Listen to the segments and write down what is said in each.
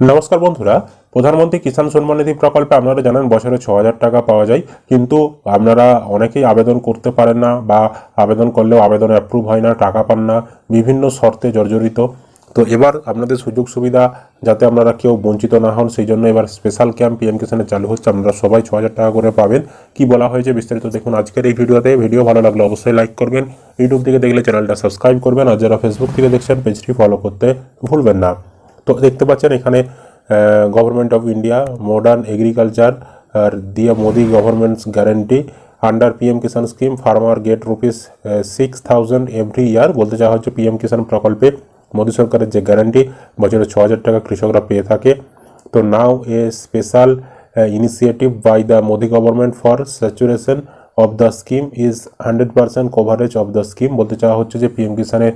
নমস্কার বন্ধুরা, প্রধানমন্ত্রী কিষাণ সম্মান নিধি প্রকল্পে আপনারা জানেন বছরে ছ হাজার টাকা পাওয়া যায়, কিন্তু আপনারা অনেকেই আবেদন করতে পারেন না বা আবেদন করলেও আবেদন অ্যাপ্রুভ হয় না, টাকা পান না, বিভিন্ন শর্তে জর্জরিত। তো এবার আপনাদের সুযোগ সুবিধা যাতে আপনারা কেউ বঞ্চিত না হন, সেই জন্য এবার স্পেশাল ক্যাম্প পিএম কিষানে চালু হচ্ছে, আপনারা সবাই ছ হাজার টাকা করে পাবেন। কি বলা হয়েছে বিস্তারিত দেখুন আজকের এই ভিডিওতে। ভিডিও ভালো লাগলে অবশ্যই লাইক করবেন। ইউটিউব থেকে দেখলে চ্যানেলটা সাবস্ক্রাইব করবেন, আর যারা ফেসবুক থেকে দেখছেন পেজটি ফলো করতে ভুলবেন না। তো দেখতে পাচ্ছেন এখানে government of India modern agriculture আর দিয়ে Modi government's guarantee under PM Kisan scheme farmer get rupees six thousand every year বলতে চাওয়া হচ্ছে পিএম কিষাণ প্রকল্পে মোদী সরকারের যে গ্যারান্টি বছরে ছ হাজার টাকা কৃষকরা পেয়ে থাকে। তো now a special initiative by the Modi government for saturation of the scheme is hundred percent coverage of the scheme বলতে চাওয়া হচ্ছে যে পিএম কিষানের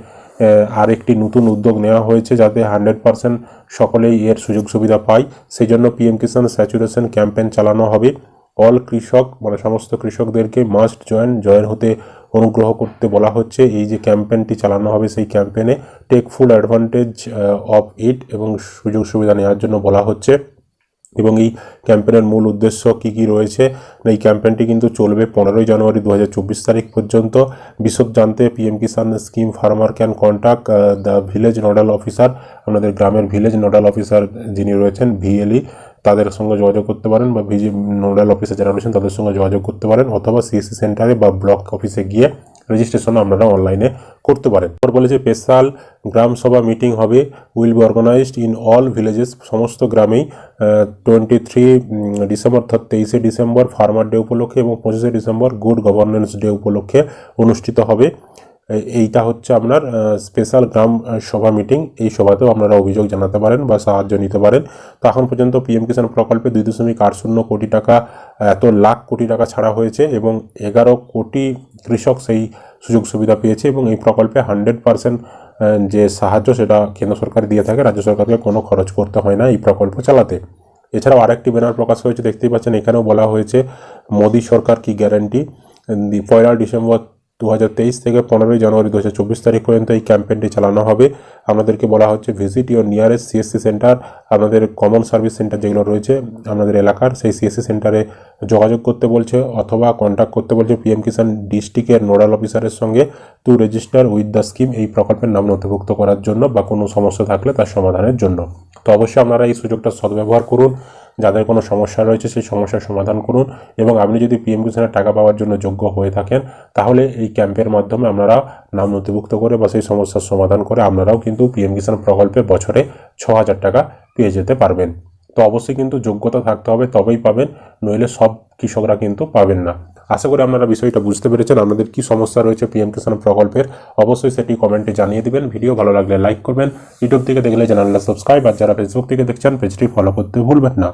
আর একটি নতুন উদ্যোগ নেওয়া হয়েছে যাতে হান্ড্রেড পার্সেন্ট সকলেই এর সুযোগ সুবিধা পায়। সেই জন্য পিএম কিষান স্যাচুরেশন ক্যাম্পেইন চালানো হবে। অল কৃষক মানে সমস্ত কৃষকদেরকে মাস্ট জয়েন জয়েন হতে অনুগ্রহ করতে বলা হচ্ছে। এই যে ক্যাম্পেইনটি চালানো হবে, সেই ক্যাম্পেইনে take full advantage of it এবং সুযোগ সুবিধা নেওয়ার জন্য বলা হচ্ছে। এবং এই ক্যাম্পেনের মূল উদ্দেশ্য কি কি রয়েছে? এই ক্যাম্পেনটি কিন্তু চলবে পনেরোই জানুয়ারি দু হাজার চব্বিশ তারিখ পর্যন্ত। বিশদ জানতে PM Kisan scheme farmer can contact the village nodal officer, আমাদের গ্রামের ভিলেজ নোডাল অফিসার যিনি রয়েছেন, ভিএলই, তাদের সঙ্গে যোগাযোগ করতে পারেন বা ভিজি নোডাল অফিসে যারা রয়েছেন, তাদের সঙ্গে যোগাযোগ করতে পারেন অথবা সিএসসি সেন্টারে বা ব্লক অফিসে গিয়ে রেজিস্ট্রেশন আপনারা অনলাইনে করতে পারেন। পর বলেছে স্পেশাল গ্রামসভা মিটিং হবে will be organised in all villages সমস্ত গ্রামেই টোয়েন্টি থ্রি ডিসেম্বর অর্থাৎ তেইশে ডিসেম্বর ফার্মার ডে উপলক্ষে এবং পঁচিশে ডিসেম্বর গুড গভর্নেন্স ডে উপলক্ষে অনুষ্ঠিত হবে। এইটা হচ্ছে আপনার স্পেশাল গ্রাম সভা মিটিং এই সভাতেও আপনারা অভিযোগ জানাতে পারেন বা সাহায্য নিতে পারেন। তো এখন পর্যন্ত পিএম কিষাণ প্রকল্পে দুই দশমিক আট শূন্য কোটি টাকা, এত লাখ কোটি টাকা ছাড়া হয়েছে এবং এগারো কোটি কৃষক সেই সুযোগ সুবিধা পেয়েছে এবং এই প্রকল্পে হান্ড্রেড পার্সেন্ট যে সাহায্য সেটা কেন্দ্র সরকার দিয়ে থাকে, রাজ্য সরকারকে কোনো খরচ করতে হয় না এই প্রকল্প চালাতে। এছাড়াও আরেকটি ব্যানার প্রকাশ হয়েছে, দেখতেই পাচ্ছেন, এখানেও বলা হয়েছে, মোদী সরকার কি গ্যারান্টি পয়লা ডিসেম্বর দু হাজার তেইশ থেকে পনেরোই জানুয়ারি দু হাজার চব্বিশ তারিখ পর্যন্ত এই ক্যাম্পেইনটি চালানো হবে। আপনাদেরকে বলা হচ্ছে visit your nearest CSC centre আপনাদের কমন সার্ভিস সেন্টার যেগুলো রয়েছে আপনাদের এলাকার, সেই সিএসসি সেন্টারে যোগাযোগ করতে বলছে অথবা কন্ট্যাক্ট করতে বলছে পিএম কিষাণ ডিস্ট্রিক্টের নোডাল অফিসারের সঙ্গে to register with the scheme এই প্রকল্পের নাম নথিভুক্ত করার জন্য বা কোনো সমস্যা থাকলে তার সমাধানের জন্য। তো অবশ্যই আপনারা এই সুযোগটা সদ্ব্যবহার করুন। যাদের কোনো সমস্যা রয়েছে, সেই সমস্যার সমাধান করুন এবং আপনি যদি পিএম কিষানের টাকা পাওয়ার জন্য যোগ্য হয়ে থাকেন, তাহলে এই ক্যাম্পের মাধ্যমে আপনারা নাম নথিভুক্ত করে বা সেই সমস্যার সমাধান করে আপনারাও কিন্তু পিএম কিষাণ প্রকল্পে বছরে ছ হাজার টাকা পেয়ে যেতে পারবেন। তো অবশ্যই কিন্তু যোগ্যতা থাকতে হবে, তবেই পাবেন, নইলে সব কৃষকরা কিন্তু পাবেন না। আশা করি আপনারা বিষয়টা বুঝতে পেরেছেন, আপনাদের কি সমস্যা রয়েছে পিএম কিষাণ প্রকল্পের, অবশ্যই সেটি কমেন্টে জানিয়ে দেবেন। ভিডিও ভালো লাগলে লাইক করবেন, ইউটিউব থেকে দেখলে চ্যানেলটা সাবস্ক্রাইব, আর যারা ফেসবুক থেকে দেখছেন, পেজটি ফলো করতে ভুলবেন না।